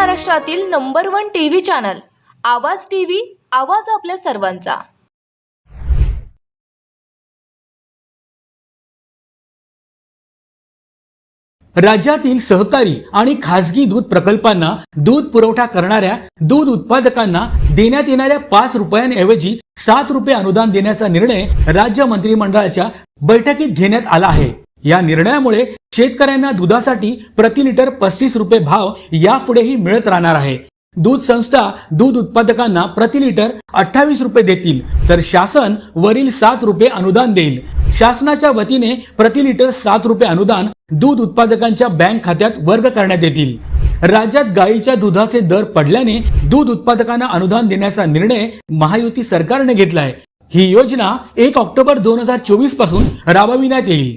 महाराष्ट्रातील number one TV channel Awaaz TV Awaaz आपल्या सर्वांचा. राज्यातील सहकारी आणि खासगी दूध प्रकल्पांना दूध पुरवठा करणाऱ्या दूध उत्पादकांना देण्यात येणाऱ्या पाच रुपयांऐवजी सात रुपये अनुदान देण्याचा निर्णय राज्य मंत्रिमंडळाच्या बैठकीत घेण्यात आला आहे. या निर्णयामुळे शेतकऱ्यांना दुधासाठी प्रति लिटर पस्तीस रुपये भाव यापुढेही मिळत राहणार आहे. दूध संस्था दूध उत्पादकांना प्रति लिटर अठ्ठावीस रुपये देतील तर शासन वरील सात रुपये अनुदान देईल. शासनाच्या वतीने प्रति लिटर सात रुपये अनुदान दूध उत्पादकांच्या बँक खात्यात वर्ग करण्यात येतील. राज्यात गायीच्या दुधाचे दर पडल्याने दूध उत्पादकांना अनुदान देण्याचा निर्णय महायुती सरकारने घेतलाय. ही योजना एक ऑक्टोबर दोन हजार चोवीसपासून राबविण्यात येईल.